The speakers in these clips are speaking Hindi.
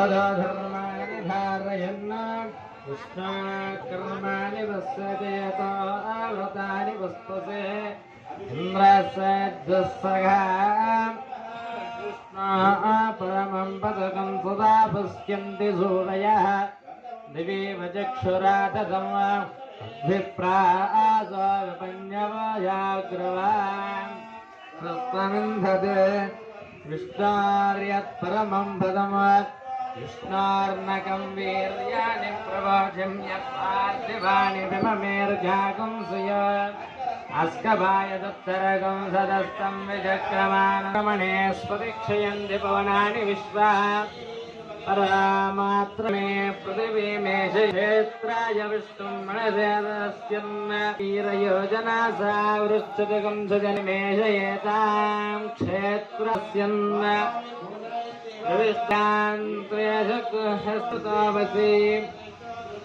तदधर्माणि धारयन् कृष्णाकर्माणि वस्यते तावतानि वस्तसे। इन्द्रसद्वस्सखा परमं पदकं सदा पश्यन्ति सूरयः। दिवीव चक्षुरा तदम् विप्रासोपन्यवयाग्रवान् स्वस्वमिन्धते विष्णार्यत्परमं पदम् विष्णार्नकं वीर्याणि प्रवोचं यत्पार्थिवाणि विममेर्जागुं सुय अस्कभाय दत्तरगं सदस्तं विचक्रमानमणे स्पतिक्षयन्ति पवनानि विश्वा परामात्र मे पृथिवी मे क्षेत्राय विष्णुं मणसेदस्यन्न वीरयोजना सा वृश्चतकं सजनिमेषयेतां क्षेत्रस्यन्न विष्टान्त्वयशकुहस्ततावसि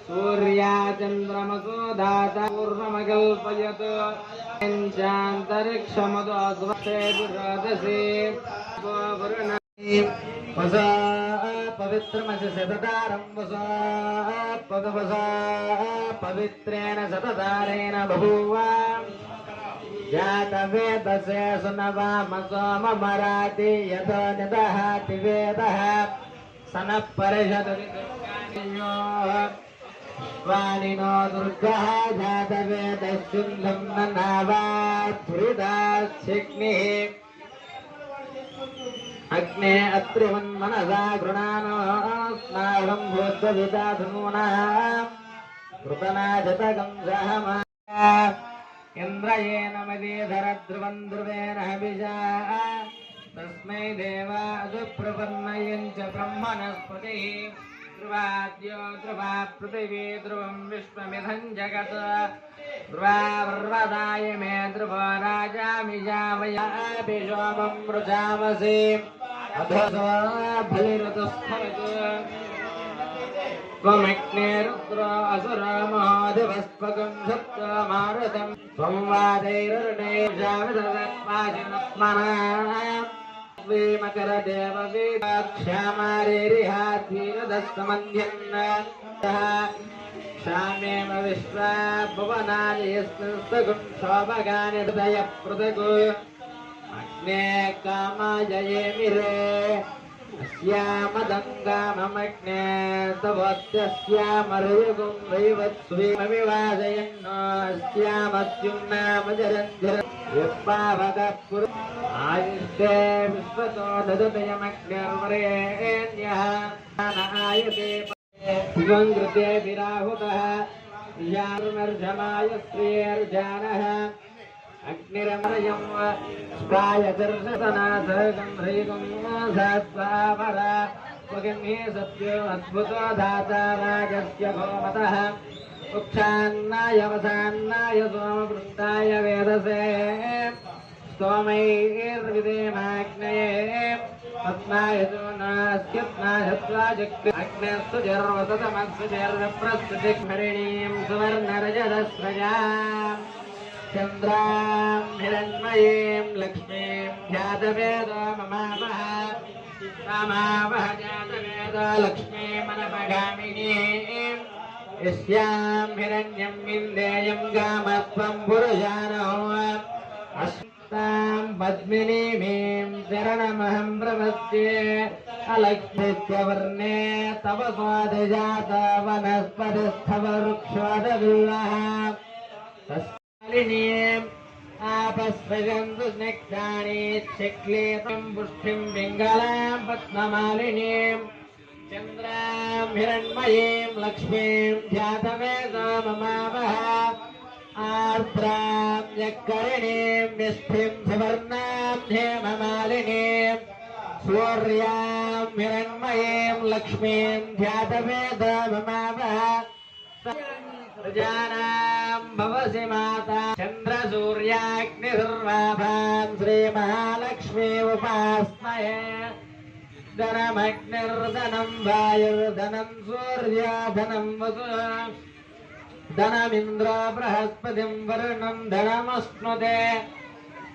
सूर्याचन्द्रमसो दाता पूर्वमकल्पयत् पञ्चान्तरिक्षमदोद्वक्षेदुरोदसि वसा पवित्रमसि सततारं वसा पदवसा पवित्रेण सततारेण बभूव जातवेदसे सुनवामसोममराति यत निदहाति वेदः सनः परिषदुर्गानियो वाणिनो दुर्गः जातवेदस्युन्दं न नावात्पुरिदाच्छिग्निः अग्ने अत्रिवन्मनसा गृणानो स्नायुं भूद्विदा धनूना कृतना शतकं सहमा इन्द्रयेन मदीधरध्रुवं ध्रुवेण हविषा। तस्मै देवादुप्रपन्नयं च ब्रह्मणस्पतिः। ध्रुवाद्यो ध्रुवा पृथिवी ध्रुवं विश्वमिदं जगत्। ध्रुवा पर्वताय मे ध्रुवो राजामिजावयाभिषोमं वृजामसि बलिरतुस्थलत् त्वमग्ने रुद्रो असुर महादिवस्पकं सप्तमारुतं त्वं वादैररुणेशाविदत्पाशिनत्मना क्षामारेरिहात्मीरदस्तमन्ध्यन्न क्षामेव विश्वा भुवनानि यस्मिंस्तगुं शोभगानि हृदय पृथगु अग्ने कामाजयेमिरे अस्यामदङ्गाममग्ने तवत्यस्यामरयुगुं वैवत्स्वीमविवादयन्नो अस्यामत्युन्नामजरञ्जर यत्पावकः पुर आयुष्टे विश्वतो ददतयमग्निर्वरेण्यः आयते कृते विराहुतः यानुर्जमाय श्रियर्जानः अग्निरमरयं स्पायदर्शनाथगं स्वगम्ये सत्यो अद्भुतो धाता राजस्य भवतः उक्षान्नाय वेदसे स्तोमैर्विदेमाग्नये पद्माय अग्नस्तु जर्वतमस्तु जर्वप्रस्तुतिहरिणीं सुवर्णरजदस्रजाम् चन्द्रां हिरण्मयीं लक्ष्मीं ध्यातवेद ममावः ममावह जातवेद लक्ष्मीमनपगामिनीं यस्यां हिरण्यं विन्देयं गामत्वं पुरुषानो अस्तां पद्मिनीमीं शरणमहं प्रपद्ये अलक्ष्मित्यवर्णे तव स्वादिजात वनस्पतिस्थव मालिनीम् आपस्पृशन्तु स्निग्धानि शिक्लीतं पुष्टिं पिङ्गलां पद्ममालिनीं चन्द्रां हिरण्मयीं लक्ष्मीं ध्यातवेदो ममावः आर्द्रां यक्करिणीं निष्ठिं सुवर्णां हेममालिनीं सूर्यां हिरण्मयीं लक्ष्मीं ध्यातवेदो ममावः प्रजानां भवसि माता। चन्द्रसूर्याग्निर्वाभां श्रीमहालक्ष्मी उपास्महे। धनमग्निर्धनं, वायुर्धनं, सूर्याधनं वसु। धनमिन्द्र बृहस्पतिं वरुणं धनमश्नुते।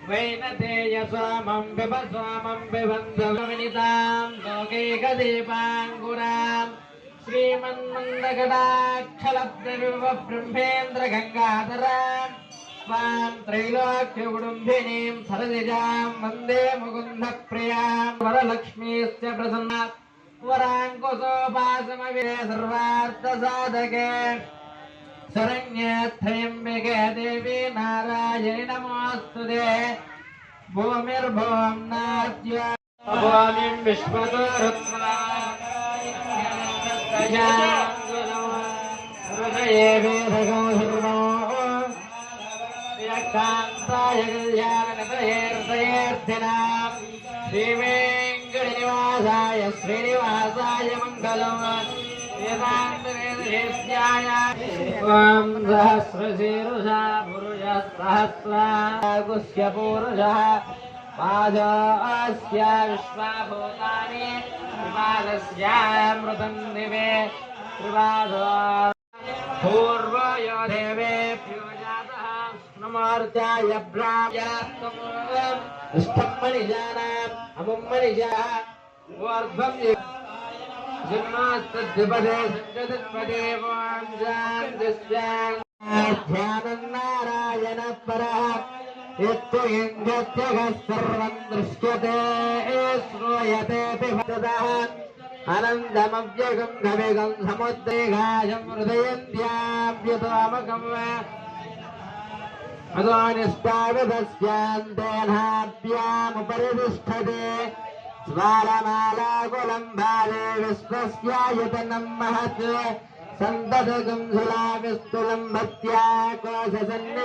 वैनतेय सोमं पिब सोमं पिबन्धविनितां लोकैकदीपाङ्कुराम् श्रीमन्मन्दगडाक्षलब्धविव ब्रह्मेन्द्रगङ्गाधराम् स्वां त्रैलोक्यकुटुम्बिनीं सरसिजां वंदे मुकुन्दप्रियाँ वरलक्ष्मीश्च प्रसन्ना वराङ्कुशोपासमवे सर्वार्थसाधके शरण्ये त्र्यम्बिके देवी नारायणि नमोऽस्तु ते भूमिर्भुवं नाद्य भूमिं विश्वतो रुक्मा శ్రీవేంకటనివాసాయ శ్రీనివాసాయ మంగళం. ఓం సహస్రశీరుష పురుష సహస్ర. గుష్య పురుష पूरुषः पादास्य विश्वाभूतानि विपादस्यामृतं दिवे त्रिपादो पूर्वयो देवेभ्यो जातः नमोर्जाय ब्राह्मणस्तम् मणिजानाम्, अमुं ऊर्ध्वं जन्मास्तद्विपदे सञ्जतत्पदे वाञ्जान् ध्यानं नारायण परः। यत्तु यञ्जत्यः सर्वं दृश्यते श्रूयते तदः अनन्दमव्यगं गविगं समुद्रेघाशं हृदयन्त्याभ्युतामकम् अतो निष्पावितस्यान्तेनाभ्यामुपरि तिष्ठते स्वारमालाकुलं भावे विश्वस्यायतनं महत्। सन्ततगं शिलाविस्तुलं भक्त्या तस्यान्ते